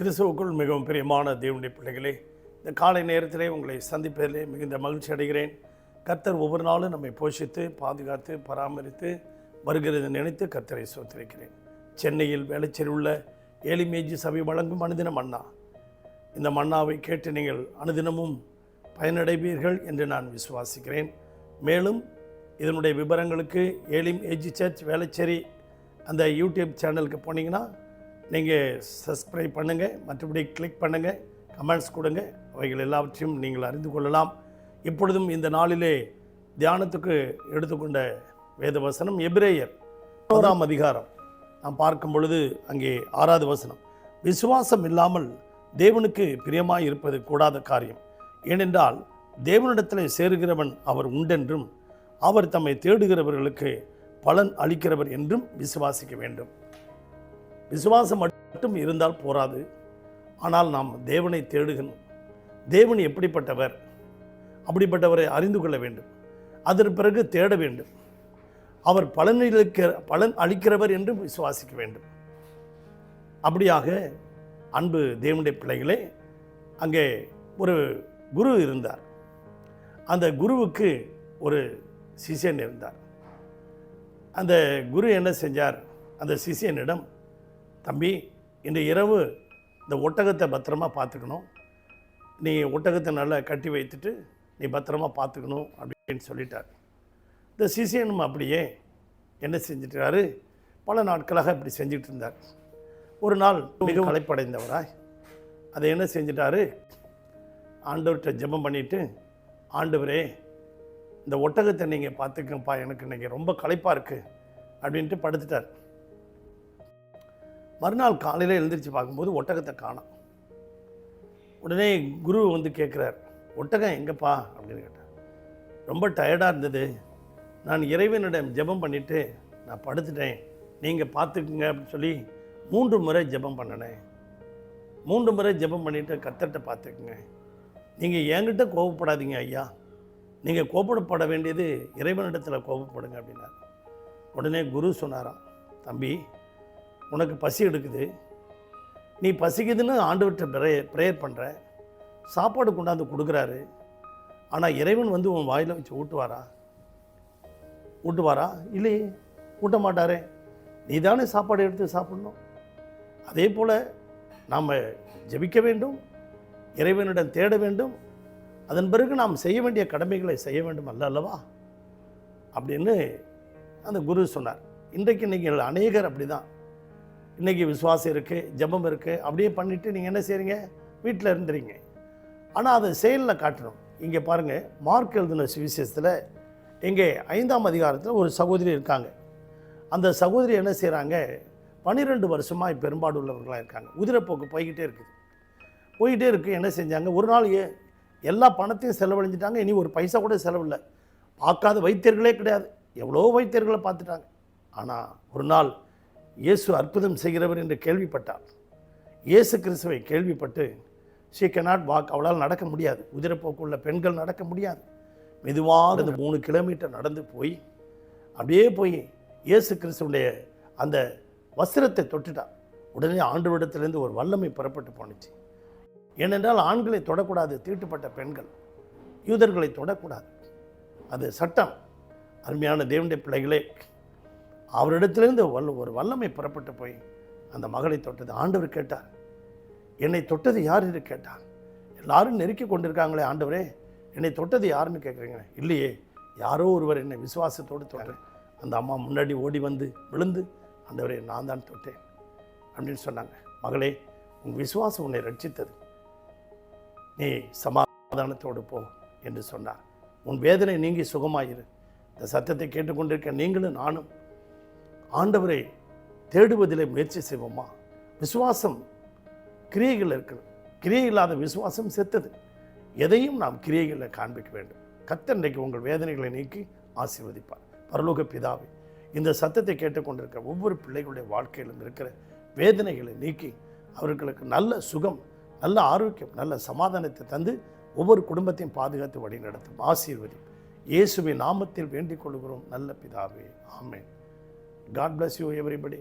கிறிஸ்துவுக்குள் மிகவும் பிரியமான தேவனுடைய பிள்ளைகளே இந்த காலை நேரத்திலே உங்களை சந்திப்பதிலே மிகுந்த மகிழ்ச்சி அடைகிறேன். கர்த்தர் ஒவ்வொரு நாளும் நம்மை போஷித்து பாதுகாத்து பராமரித்து வருகிறது நினைத்து கர்த்தரை சோத்திருக்கிறேன். சென்னையில் வேளச்சேரி உள்ள ஏலிமேஜி சபை வழங்கும் அனுதின மன்னா. இந்த மன்னாவை கேட்டு நீங்கள் அனுதினமும் பயனடைவீர்கள் என்று நான் விசுவாசிக்கிறேன். மேலும் இதனுடைய விவரங்களுக்கு ஏலிம் ஏஜி சர்ச் வேளச்சேரி அந்த யூடியூப் சேனலுக்கு போனீங்கன்னா நீங்கள் சப்ஸ்கிரைப் பண்ணுங்கள் மற்றபடி கிளிக் பண்ணுங்கள் கமெண்ட்ஸ் கொடுங்க. அவைகள் எல்லாவற்றையும் நீங்கள் அறிந்து கொள்ளலாம். இப்பொழுதும் இந்த நாளிலே தியானத்துக்கு எடுத்துக்கொண்ட வேத வசனம் எபிரேயர் பதாம் அதிகாரம். நாம் பார்க்கும் பொழுது அங்கே ஆறாவது வசனம். விசுவாசம் இல்லாமல் தேவனுக்கு பிரியமாய் இருப்பது கூடாத காரியம். ஏனென்றால் தேவனிடத்தில் சேருகிறவன் அவர் உண்டென்றும் அவர் தம்மை தேடுகிறவர்களுக்கு பலன் அளிக்கிறவர் என்றும் விசுவாசிக்க வேண்டும். விசுவாசம் மட்டும் இருந்தால் போராது. ஆனால் நாம் தேவனை தேடுகணும் தேவன் எப்படிப்பட்டவர்? அப்படிப்பட்டவரை அறிந்து கொள்ள வேண்டும். அதன் பிறகு தேட வேண்டும். அவர் பலனளிக்க பலன் அளிக்கிறவர் என்றும் விசுவாசிக்க வேண்டும். அப்படியாக அன்பு தேவனுடைய பிள்ளைகளே அங்கே ஒரு குரு இருந்தார். அந்த குருவுக்கு ஒரு சிஷ்யன் இருந்தார். அந்த குரு என்ன செஞ்சார்? அந்த சிஷியனிடம் தம்பி இன்று இரவு இந்த ஒட்டகத்தை பத்திரமா பார்த்துக்கணும். நீ ஒட்டகத்தை நல்லா கட்டி வைத்துட்டு நீ பத்திரமா பார்த்துக்கணும் அப்படின்னு சொல்லிட்டார். இந்த சிசியனும் அப்படியே என்ன செஞ்சிட்டாரு? பல நாட்களாக இப்படி செஞ்சுட்டு இருந்தார் ஒரு நாள் மிகவும் கலைப்படைந்தவராய் அதை என்ன செஞ்சிட்டாரு? ஆண்டவர்கிட்ட ஜெபம் பண்ணிட்டு ஆண்டவரே இந்த ஒட்டகத்தை நீங்கள் பார்த்துக்கப்பா எனக்கு இன்றைக்கி ரொம்ப களைப்பாக இருக்குது அப்படின்ட்டு படுத்துட்டார். மறுநாள் காலையில் எழுந்திரிச்சு பார்க்கும்போது ஒட்டகத்தை காணும். உடனே குரு வந்து கேட்குறார் ஒட்டகம் எங்கப்பா? அப்படின்னு கேட்டார். ரொம்ப டயர்டாக இருந்தது. நான் இறைவனிடம் ஜெபம் பண்ணிவிட்டு நான் படுத்துட்டேன். நீங்கள் பார்த்துக்குங்க அப்படின்னு சொல்லி மூன்று முறை ஜெபம் பண்ணினேன். மூன்று முறை ஜெபம் பண்ணிவிட்டு கத்தர்கிட்ட பார்த்துக்குங்க. நீங்கள் என்கிட்ட கோபப்படாதீங்க ஐயா. நீங்கள் கோபப்பட வேண்டியது இறைவனிடத்தில் கோபப்படுங்க அப்படின்னார். உடனே குரு சொன்னாராம் தம்பி உனக்கு பசி எடுக்குது. நீ பசிக்குதுன்னு ஆண்டவர்கிட்ட ப்ரே ப்ரேயர் பண்ணுற சாப்பாடு கொண்டாந்து கொடுக்குறாரு. ஆனால் இறைவன் வந்து உன் வாயில் வச்சு ஊட்டுவாரா? ஊட்டுவாரா? இல்லையே. ஊட்ட மாட்டாரே. நீ தானே சாப்பாடு எடுத்து சாப்பிடணும். அதே போல் நாம் ஜெபிக்க வேண்டும். இறைவனிடம் தேட வேண்டும். அதன் பிறகு நாம் செய்ய வேண்டிய கடமைகளை செய்ய வேண்டும் அல்ல அல்லவா? அப்படின்னு அந்த குரு சொன்னார். இன்றைக்கு நீங்கள் அநேகர் அப்படி தான் இன்றைக்கி விசுவாசம் இருக்குது ஜெபம் இருக்குது அப்படியே பண்ணிவிட்டு நீங்கள் என்ன செய்கிறீங்க வீட்டில் இருந்துறீங்க. ஆனால் அதை செயலில் காட்டணும். இங்கே பாருங்கள் மார்க் எழுதின சுவிசேஷத்தில் இங்கே ஐந்தாம் அதிகாரத்தில் ஒரு சகோதரி இருக்காங்க. அந்த சகோதரி என்ன செய்கிறாங்க பன்னிரெண்டு வருஷமாக பெரும்பாடு உள்ளவர்களாக இருக்காங்க. உதிரப்போக்கு போய்கிட்டே இருக்குது. போய்கிட்டே இருக்குது என்ன செஞ்சாங்க? ஒரு நாள் ஏ எல்லா பணத்தையும் செலவழிஞ்சிட்டாங்க. இனி ஒரு பைசா கூட செலவில்லை. பார்க்காத வைத்தியர்களே கிடையாது. எவ்வளோ வைத்தியர்களை பார்த்துட்டாங்க. ஆனால் ஒரு நாள் இயேசு அற்புதம் செய்கிறவர் என்று கேள்விப்பட்டார். இயேசு கிறிஸ்துவை கேள்விப்பட்டு ஷீ கனாட் வாக் அவளால் நடக்க முடியாது. உதிரப்போக்குள்ள பெண்கள் நடக்க முடியாது. மெதுவாக அந்த மூணு கிலோமீட்டர் நடந்து போய் அப்படியே போய் இயேசு கிறிஸ்துடைய அந்த வஸ்திரத்தை தொட்டுட்டார். உடனே ஆண்டவரிடத்திலிருந்து ஒரு வல்லமை புறப்பட்டு போணுச்சு. ஏனென்றால் ஆண்களை தொடக்கூடாது தீட்டுப்பட்ட பெண்கள். யூதர்களை தொடக்கூடாது. அது சட்டம். அருமையான தேவனுடைய பிள்ளைகளே அவரிடத்திலிருந்து வல்ல ஒரு வல்லமை புறப்பட்டு போய் அந்த மகளை தொட்டது. ஆண்டவர் கேட்டார் என்னை தொட்டது யார்? என்று கேட்டார் எல்லாரும் நெருக்கி கொண்டிருக்காங்களே ஆண்டவரே என்னை தொட்டது யாருன்னு கேட்குறீங்க இல்லையே யாரோ ஒருவர் என்னை விசுவாசத்தோடு தொட்டேன் அந்த அம்மா முன்னாடி ஓடி வந்து விழுந்து ஆண்டவரே நான் தான் தொட்டேன். அப்படின்னு சொன்னாங்க. மகளே உன் விசுவாசம் உன்னை ரட்சித்தது. நீ சமாதானத்தோடு போ என்று சொன்னார். உன் வேதனை நீங்கி சுகமாயிரு. இந்த சத்தத்தை கேட்டுக்கொண்டிருக்க நீங்களும் நானும் ஆண்டவரை தேடுவதிலே முயற்சி செய்வோமா? விசுவாசம் கிரியைகள் இருக்கிறது. கிரியை இல்லாத விசுவாசம் செத்தது. எதையும் நாம் கிரியைகளில் காண்பிக்க வேண்டும். கத்தன்றைக்கு உங்கள் வேதனைகளை நீக்கி ஆசீர்வதிப்பார். பரலோக பிதாவை இந்த சத்தத்தை கேட்டுக்கொண்டிருக்க ஒவ்வொரு பிள்ளைகளுடைய வாழ்க்கையிலும் இருக்கிற வேதனைகளை நீக்கி அவர்களுக்கு நல்ல சுகம் நல்ல ஆரோக்கியம் நல்ல சமாதானத்தை தந்து ஒவ்வொரு குடும்பத்தையும் பாதுகாத்து வழி நடத்தும் ஆசீர்வதி இயேசுவின் நாமத்தில் வேண்டிக் கொள்கிறோம். நல்ல பிதாவே ஆமேன். God bless you, everybody.